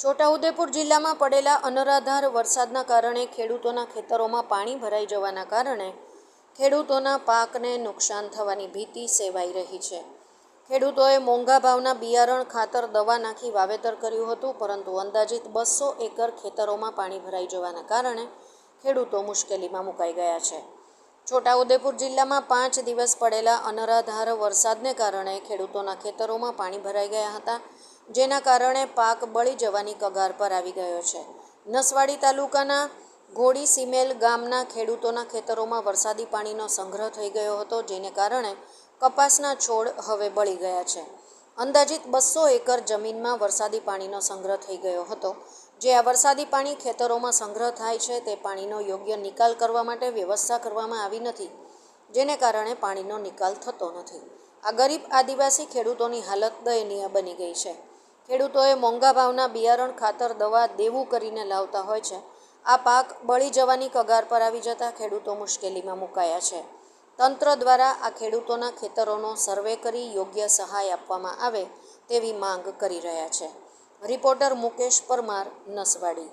છોટાઉદેપુર જિલ્લામાં પડેલા અનરાધાર વરસાદના કારણે ખેડૂતોના ખેતરોમાં પાણી ભરાઈ જવાના કારણે ખેડૂતોના પાકને નુકસાન થવાની ભીતિ સેવાઈ રહી છે. ખેડૂતોએ મોંઘા ભાવના બિયારણ, ખાતર, દવા નાખી વાવેતર કર્યું હતું, પરંતુ અંદાજિત બસો એકર ખેતરોમાં પાણી ભરાઈ જવાના કારણે ખેડૂતો મુશ્કેલીમાં મુકાઈ ગયા છે. છોટાઉદેપુર જિલ્લામાં પાંચ દિવસ પડેલા અનરાધાર વરસાદને કારણે ખેડૂતોના ખેતરોમાં પાણી ભરાઈ ગયા હતા, જેના કારણે પાક બળી જવાની કગાર પર આવી ગયો છે. નસવાડી તાલુકાના ઘોડી સિમેલ ગામના ખેડૂતોના ખેતરોમાં વરસાદી પાણીનો સંગ્રહ થઈ ગયો હતો, જેને કારણે કપાસના છોડ હવે બળી ગયા છે. અંદાજિત બસો એકર જમીનમાં વરસાદી પાણીનો સંગ્રહ થઈ ગયો હતો. જે આ વરસાદી પાણી ખેતરોમાં સંગ્રહ થાય છે, તે પાણીનો યોગ્ય નિકાલ કરવા માટે વ્યવસ્થા કરવામાં આવી નથી, જેને કારણે પાણીનો નિકાલ થતો નથી. આ ગરીબ આદિવાસી ખેડૂતોની હાલત દયનીય બની ગઈ છે. ખેડૂતોએ મોંઘા ભાવના બિયારણ, ખાતર, દવા દેવું કરીને લાવતા હોય છે. આ પાક બળી જવાની કગાર પર આવી જતાં ખેડૂતો મુશ્કેલીમાં મુકાયા છે. તંત્ર દ્વારા આ ખેડૂતોના ખેતરોનો સર્વે કરી યોગ્ય સહાય આપવામાં આવે તેવી માંગ કરી રહ્યા છે. રિપોર્ટર મુકેશ પરમાર, નસવાડી.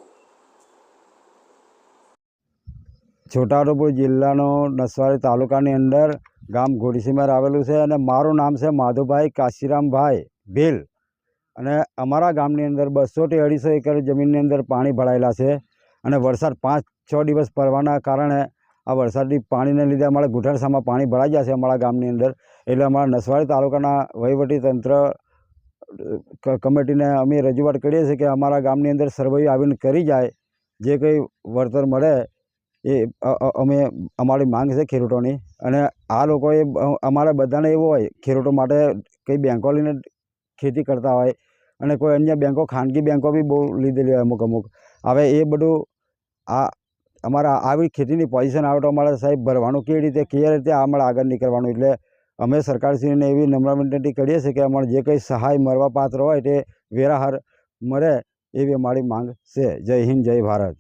છોટાઉદેપુર જિલ્લાનો નસવાડી તાલુકાની અંદર ગામ ઘોડીસીમાર આવેલું છે અને મારું નામ છે માધુભાઈ કાશીરામભાઈ ભીલ. અને અમારા ગામની અંદર બસોથી અઢીસો એકર જમીનની અંદર પાણી ભરાયેલા છે અને વરસાદ પાંચ છ દિવસ પડવાના કારણે આ વરસાદી પાણીને લીધે અમારા ઘૂંટણસામાં પાણી ભરાઈ ગયા છે અમારા ગામની અંદર. એટલે અમારા નસવાડી તાલુકાના વહીવટી તંત્ર કમિટીને અમે રજૂઆત કરીએ છીએ કે અમારા ગામની અંદર સર્વે આવીને કરી જાય, જે કંઈ વળતર મળે એ અમે અમારી માંગ છે ખેડૂતોની. અને આ લોકોએ અમારે બધાને એવું હોય, ખેડૂતો માટે કંઈ બેંકો લઈને ખેતી કરતા હોય, અને કોઈ અન્ય બેંકો, ખાનગી બેંકો બી બહુ લીધેલી હોય અમુક અમુક. હવે એ બધું આ, અમારા આવી ખેતીની પોઝિશન આવે તો અમારે સાહેબ ભરવાનું કેવી રીતે કેવી રીતે અમારે આગળ નીકળવાનું? એટલે અમે સરકારશ્રીને એવી નમ્ર વિનંતી કરીએ છીએ કે અમારે જે કંઈ સહાય મળવા પાત્ર હોય તે વેરાહાર મળે એવી અમારી માંગ છે. જય હિન્દ, જય ભારત.